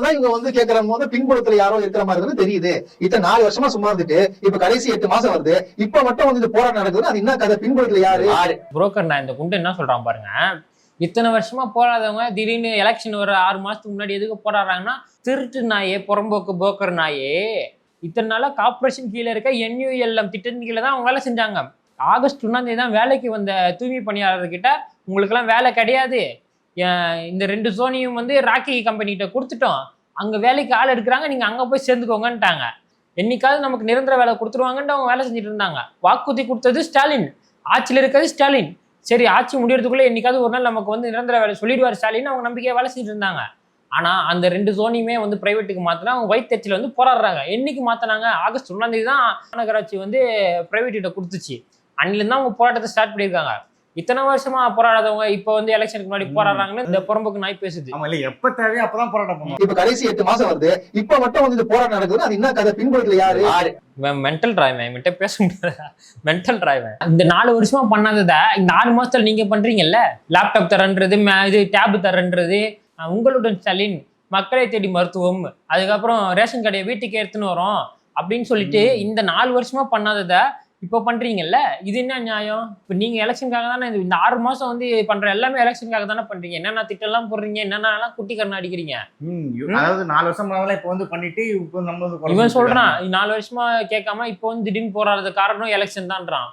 தான் இவங்க வந்து கேட்கிற போது பின்புலத்துல யாரோ இருக்கிற மாதிரி இருக்குன்னு தெரியுது. இத்தனை நாலு வருஷமா சும்மா இருந்துட்டு இப்ப கடைசி எட்டு மாசம் வருது. இப்ப மட்டும் வந்து இந்த போராட்டம் நடக்குது அது என்ன கதை? பின்புலத்துல யாரு? யாரு? புரோக்கர் நான் இந்த குண்டு என்ன சொல்றான் பாருங்க. இத்தனை வருஷமா போராதவங்க திடீர்னு எலெக்ஷன் ஒரு ஆறு மாசத்துக்கு முன்னாடி எதுக்கு போராடுறாங்கன்னா திருட்டு நாயே புறம்போக்கு புரோக்கர் நாயே. இத்தனை நாளா கார்பரேஷன் கீழே இருக்க என்யூஎல்எம் திட்டத்தின் கீழே தான் அவங்க வேலை செஞ்சாங்க. ஆகஸ்ட் ஒன்றாம் தேதி தான் வேலைக்கு வந்த தூய்மை பணியாளர்கிட்ட உங்களுக்கெல்லாம் வேலை கிடையாது. இந்த ரெண்டு சோனியும் வந்து ராக்கி கம்பெனிகிட்ட கொடுத்துட்டோம். அங்கே வேலைக்கு ஆள் எடுக்கிறாங்க நீங்கள் அங்கே போய் சேர்ந்துக்கோங்கன்ட்டாங்க. என்னைக்காவது நமக்கு நிரந்தர வேலை கொடுத்துருவாங்கன்ட்டு அவங்க வேலை செஞ்சுட்டு இருந்தாங்க. வாக்குறுதி கொடுத்தது ஸ்டாலின். ஆட்சியில் இருக்கிறது ஸ்டாலின். சரி ஆட்சி முடியறதுக்குள்ளே என்னைக்காவது ஒரு நாள் நமக்கு வந்து நிரந்தர வேலை சொல்லிடுவார் ஸ்டாலின் அவங்க நம்பிக்கையாக வேலை செஞ்சுட்டு இருந்தாங்க. ஆனால் அந்த ரெண்டு சோனியுமே வந்து ப்ரைவேட்டுக்கு மாத்தினா அவங்க வயிற்றுல வந்து போராடுறாங்க. என்னைக்கு மாற்றினாங்க ஆகஸ்ட் ஒன்றாந்தேதி தான் மாநகராட்சி வந்து ப்ரைவேட்டுக்கிட்ட கொடுத்துச்சு. அன்னிலேருந்து அவங்க போராட்டத்தை ஸ்டார்ட் பண்ணியிருக்காங்க. இத்தனை வருஷமா போராடாதவங்க இப்போ வந்து எலெக்ஷனுக்கு முன்னாடி போராடுறாங்கன்னு இந்த புறம்போக்கு நாய் பேசுது. ஆமா இல்ல எப்ப தேவையோ அப்பதான் போராட்டம் பண்ணுவோம் இப்ப கடைசி எட்டு மாசம் வருது. இப்ப மட்டும் வந்து போராட்டம் நடக்குது அது என்ன கதை பின்புலத்துல யாரு? யாரு? மென்டல் டிராய்வன் இவன்கிட்ட பேச முடியாது. மென்டல் டிராய்வன் இந்த நாலு வருஷமா பண்ணாததை? இந்த ஆறு மாசத்துல நீங்க பண்றீங்கல்ல? லேப்டாப் தரன்றது ம- இது டேப் தரன்றது. உங்களுடன் ஸ்டாலின் மக்களை தேடி மருத்துவம் அதுக்கப்புறம் ரேஷன் கடையை வீட்டுக்கு எடுத்துன்னு வரோம் அப்படின்னு சொல்லிட்டு இந்த நாலு வருஷமா பண்ணாததை? இப்போ பண்றீங்கல்ல இது என்ன நியாயம்? இப்போ நீங்க எலெக்ஷனுக்காக தானே இந்த- ஆறு மாசம் வந்து பண்ற எல்லாமே எலெக்ஷனுக்காக தானே பண்றீங்க. என்னென்ன திட்டம்லாம் போடுறீங்க? என்னென்னலாம் குட்டி கண்ணு அடிக்கிறீங்க? அதாவது நாலு வருஷம் இப்ப வந்து பண்ணிட்டு இப்ப நம்ம இவன் சொல்றான் நாலு வருஷமா கேட்காம இப்போ வந்து திடீர்னு போராடுறது காரணம் எலெக்ஷன் தான்றான்.